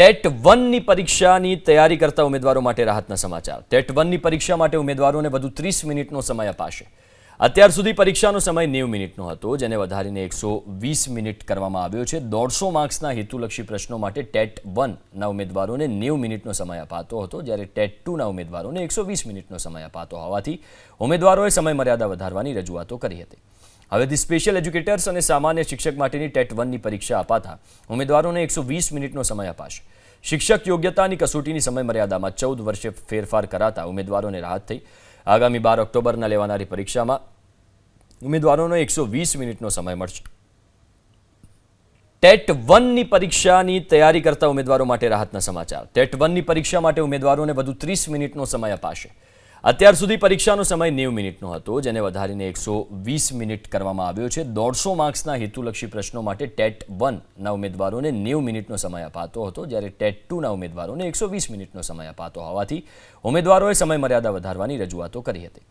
TET વનની પરીક્ષાની તૈયારી કરતા ઉમેદવારો માટે રાહતના સમાચાર. ટેટ વનની પરીક્ષા માટે ઉમેદવારોને વધુ ત્રીસ મિનિટનો સમય અપાશે. અત્યાર સુધી પરીક્ષાનો સમય નેવું મિનિટનો હતો, જેને વધારીને એકસો વીસ મિનિટ કરવામાં આવ્યો છે. દોઢસો માર્ક્સના હેતુલક્ષી પ્રશ્નો માટે ટેટ વનના ઉમેદવારોને નેવું મિનિટનો સમય અપાતો હતો, જ્યારે ટેટ ટુના ઉમેદવારોને એકસો વીસ મિનિટનો સમય અપાતો હોવાથી ઉમેદવારોએ સમય મર્યાદા વધારવાની રજૂઆતો કરી હતી. હવેથી સ્પેશિયલ એજ્યુકેટર્સ અને સામાન્ય શિક્ષક માટેની ટેટ વનની પરીક્ષા અપાતા. ઉમેદવારોને એકસો વીસ મિનિટનો સમય અપાશે. શિક્ષક યોગ્યતાની કસોટીની સમયમર્યાદામાં ચૌદ વર્ષે ફેરફાર કરાતા ઉમેદવારોને રાહત થઈ. આગામી બાર ઓક્ટોબરના લેવાનારી પરીક્ષામાં ઉમેદવારોનો એકસો વીસ મિનિટનો સમય મળશે. ટેટ વનની પરીક્ષાની તૈયારી કરતા ઉમેદવારો માટે રાહતના સમાચાર. ટેટ વનની પરીક્ષા માટે ઉમેદવારોને વધુ ત્રીસ મિનિટનો સમય અપાશે. અત્યાર સુધી પરીક્ષાનો સમય નેવું મિનિટનો હતો, જેને વધારીને એકસો વીસ મિનિટ કરવામાં આવ્યો છે. દોઢસો માર્ક્સના હેતુલક્ષી પ્રશ્નો માટે ટેટ વનના ઉમેદવારોને નેવું મિનિટનો સમય અપાતો હતો, જ્યારે ટેટ ટુના ઉમેદવારોને એકસો વીસ મિનિટનો સમય અપાતો હોવાથી ઉમેદવારોએ સમય મર્યાદા વધારવાની રજૂઆતો કરી હતી.